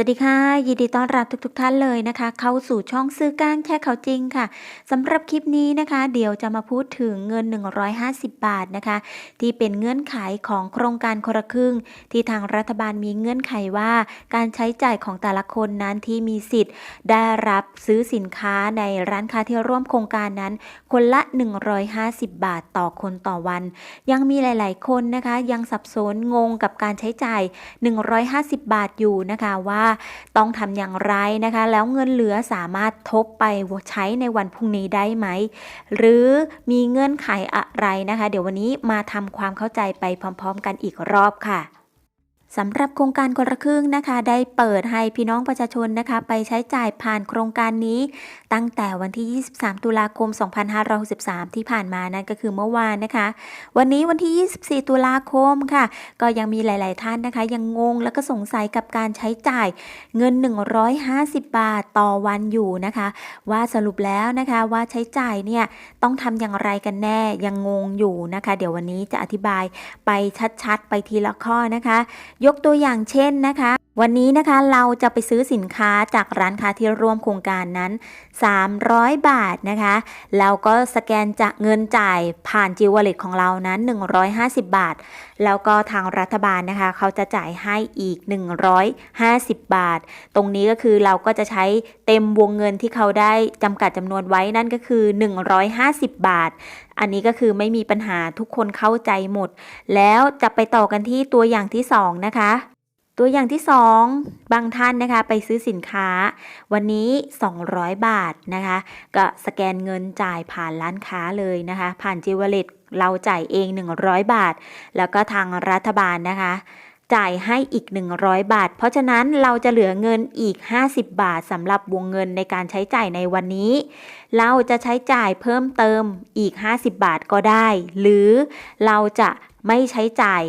สวัสดีค่ะ ยินดีต้อนรับทุกๆทท่านเลยนะคะ เข้าสู่ช่องซื้อกลางแค่เขาจริงค่ะสำหรับคลิปนี้นะคะ เดี๋ยวจะมาพูดถึงเงิน 150 บาทนะคะ ที่เป็นเงื่อนไขของโครงการคนละครึ่ง ที่ทางรัฐบาลมีเงื่อนไขว่า การใช้จ่ายของแต่ละคนนั้นที่มีสิทธิ์ ได้รับซื้อสินค้าในร้านค้าที่ร่วมโครงการนั้น คนละ 150 บาทต่อคนต่อวัน ยังมีหลาย ๆ คนนะคะ ยังสับสนงงกับการใช้จ่าย 150 บาทอยู่นะคะว่าต้องทำอย่างไรนะคะ แล้วเงินเหลือสามารถทบไปใช้ในวันพรุ่งนี้ได้ไหม หรือมีเงื่อนไขอะไรนะคะ เดี๋ยววันนี้มาทำความเข้าใจไปพร้อม ๆ กันอีกรอบค่ะ สำหรับโครงการคนละครึ่งนะคะ ได้เปิดให้พี่น้องประชาชนนะคะ ไปใช้จ่ายผ่านโครงการนี้ ตั้งแต่วันที่ 23 ตุลาคม 2563 ที่ผ่านมานั่นก็คือเมื่อวานนะคะ วันนี้วันที่ 24 ตุลาคมค่ะ ก็ยังมีหลาย ๆ ท่านนะคะ ยังงงแล้วก็สงสัยกับการใช้จ่ายเงิน 150 บาทต่อวันอยู่นะคะ ว่าสรุปแล้วนะคะว่าใช้จ่ายเนี่ยต้องทำอย่างไรกันแน่ยังงงอยู่นะคะ เดี๋ยววันนี้จะอธิบายไปชัด ๆ ไปทีละข้อนะคะยกตัวอย่างเช่นนะคะ วันนี้นะคะเราจะไปซื้อสินค้าจากร้านค้าที่ร่วมโครงการนั้น 300 บาทนะคะแล้วก็สแกนจะเงินจ่ายผ่านจิวเวลเลตของเรานั้น 150 บาท แล้วก็ทางรัฐบาลนะคะ เขาจะจ่ายให้อีก 150 บาท ตรงนี้ก็คือเราก็จะใช้เต็มวงเงินที่เขาได้จำกัดจำนวนไว้นั่นก็คือ 150 บาท อันนี้ก็คือไม่มีปัญหาทุกคนเข้าใจหมด แล้วจะไปต่อกันที่ตัวอย่างที่ 2 นะคะ ตัวอย่างที่ 2 บางท่านนะคะไปซื้อสินค้า วันนี้ 200 บาทนะคะ ก็สแกนเงินจ่ายผ่านร้านค้าเลยนะคะ ผ่านจิวเวลเลตเราจ่ายเอง 100 บาท แล้วก็ทางรัฐบาลนะคะจ่ายให้อีก 100 บาท เพราะฉะนั้นเราจะเหลือเงินอีก 50 บาทสำหรับวงเงินในการใช้จ่ายในวันนี้ เราจะใช้จ่ายเพิ่มเติมอีก 50 บาทก็ได้ หรือเราจะไม่ใช้จ่าย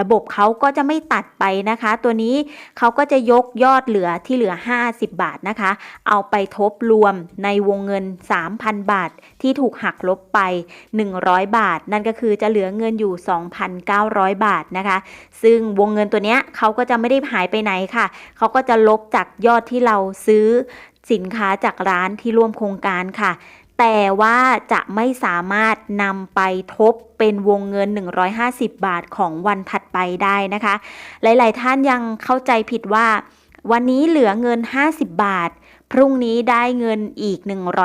ระบบเขาก็จะไม่ตัดไปนะคะ ตัวนี้เขาก็จะยกยอดเหลือที่เหลือ 50 บาทนะคะ เอาไปทบรวมในวงเงิน 3,000 บาทที่ถูกหักลบไป 100 บาท นั่นก็คือจะเหลือเงินอยู่ 2,900 บาทนะคะ ซึ่งวงเงินตัวเนี้ยเขาก็จะไม่ได้หายไปไหนค่ะ เขาก็จะลบจากยอดที่เราซื้อสินค้าจากร้านที่ร่วมโครงการค่ะ แต่ว่าจะไม่สามารถนำไปทบเป็นวงเงิน 150 บาทของวันถัดไปได้นะคะ หลาย ๆ ท่านยังเข้าใจผิดว่า วันนี้เหลือเงิน 50 บาท พรุ่งนี้ได้เงินอีก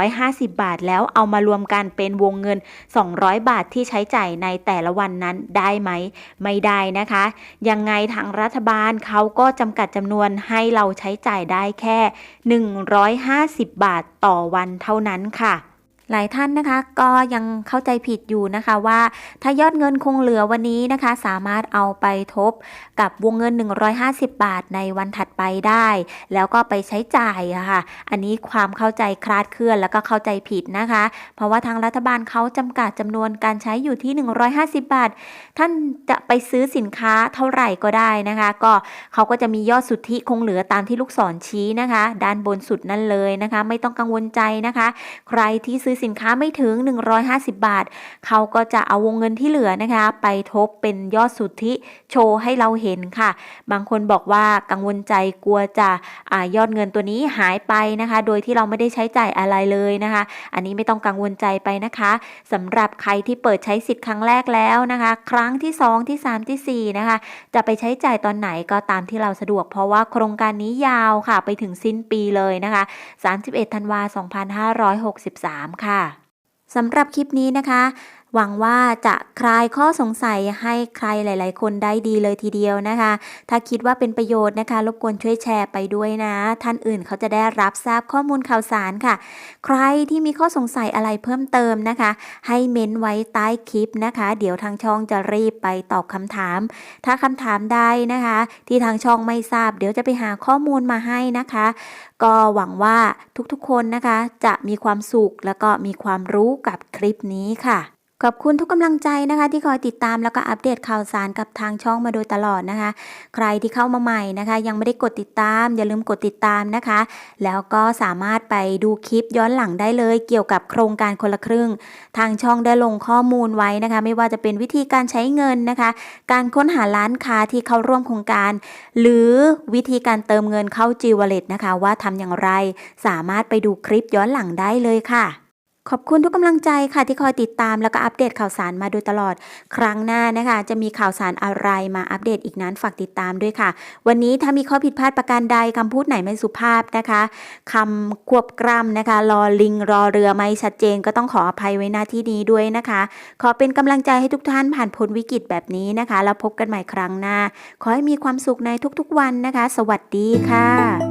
150 บาท แล้วเอามารวมกันเป็นวงเงิน 200 บาทที่ใช้จ่ายในแต่ละวันนั้นได้ไหม ไม่ได้นะคะ ยังไงทางรัฐบาลเขาก็จำกัดจำนวนให้เราใช้จ่ายได้แค่ 150 บาทต่อวันเท่านั้นค่ะ หลายท่านนะคะก็ยังเข้าใจผิดอยู่นะคะว่า ถ้ายอดเงินคงเหลือวันนี้นะคะ สามารถเอาไปทบกับวงเงิน 150 บาทในวันถัดไปได้ แล้วก็ไปใช้จ่ายะค่ะ อันนี้ความเข้าใจคลาดเคลื่อนแล้วก็เข้าใจผิดนะคะ เพราะว่าทางรัฐบาลเขาจำกัดจำนวนการใช้อยู่ที่ 150 บาท ท่านจะไปซื้อสินค้าเท่าไหร่ก็ได้นะคะ ก็เขาก็จะมียอดสุทธิคงเหลือตามที่ลูกศรชี้นะคะ ด้านบนสุดนั่นเลยนะคะ ไม่ต้องกังวลใจนะคะ ใครที่ซื้อสินค้าไม่ถึง 150 บาท เขาก็จะเอาวงเงินที่เหลือนะคะ ไปทบเป็นยอดสุทธิโชว์ให้เราเห็นค่ะ บางคนบอกว่ากังวลใจกลัวจะอยอดเงินตัวนี้หายไปนะคะ โดยที่เราไม่ได้ใช้จ่ายอะไรเลยนะคะ อันนี้ไม่ต้องกังวลใจไปนะคะสำหรับใครที่เปิดใช้สิทธิ์ครั้งแรกแล้วนะคะ ครั้งที่ 2 ที่ 3 ที่ 4 นะคะ จะไปใช้จ่ายตอนไหนก็ตามที่เราสะดวก เพราะว่าโครงการนี้ยาวค่ะ ไปถึงสิ้นปีเลยนะคะ 31 ธันวาคม2563 ค่ะค่ะสำหรับคลิปนี้นะคะ หวังว่าจะคลายข้อสงสัยให้ใครหลาย ๆ คนได้ดีเลยทีเดียวนะคะ ถ้าคิดว่าเป็นประโยชน์นะคะ รบกวนช่วยแชร์ไปด้วยนะ ท่านอื่นเขาจะได้รับทราบข้อมูลข่าวสารค่ะ ใครที่มีข้อสงสัยอะไรเพิ่มเติมนะคะ ให้เม้นไว้ใต้คลิปนะคะ เดี๋ยวทางช่องจะรีบไปตอบคำถาม ถ้าคำถามใดนะคะ ที่ทางช่องไม่ทราบ เดี๋ยวจะไปหาข้อมูลมาให้นะคะ ก็หวังว่าทุกๆคนนะคะ จะมีความสุขแล้วก็มีความรู้กับคลิปนี้ค่ะ ขอบคุณทุกกำลังใจนะคะ ที่คอยติดตามแล้วก็อัปเดตข่าวสารกับทางช่องมาโดยตลอดนะคะ ใครที่เข้ามาใหม่นะคะ ยังไม่ได้กดติดตาม อย่าลืมกดติดตามนะคะ แล้วก็สามารถไปดูคลิปย้อนหลังได้เลย เกี่ยวกับโครงการคนละครึ่ง ทางช่องได้ลงข้อมูลไว้นะคะ ไม่ว่าจะเป็นวิธีการใช้เงินนะคะ การค้นหาร้านค้าที่เข้าร่วมโครงการ หรือวิธีการเติมเงินเข้า G Wallet นะคะ ว่าทำอย่างไร สามารถไปดูคลิปย้อนหลังได้เลยค่ะ ขอบคุณทุกกำลังใจค่ะที่คอยติดตามแล้วก็อัปเดตข่าวสารมาโดยตลอด ครั้งหน้านะคะ จะมีข่าวสารอะไรมาอัปเดตอีกนั้นฝากติดตามด้วยค่ะ วันนี้ถ้ามีข้อผิดพลาดประการใดคำพูดไหนไม่สุภาพนะคะคำควบกล้ำนะคะรอลิงรอเรือไม่ชัดเจนก็ต้องขออภัยไว้หน้าที่นี้ด้วยนะคะ ขอเป็นกำลังใจให้ทุกท่านผ่านพ้นวิกฤตแบบนี้นะคะ แล้วพบกันใหม่ครั้งหน้า ขอให้มีความสุขในทุกๆวันนะคะ สวัสดีค่ะ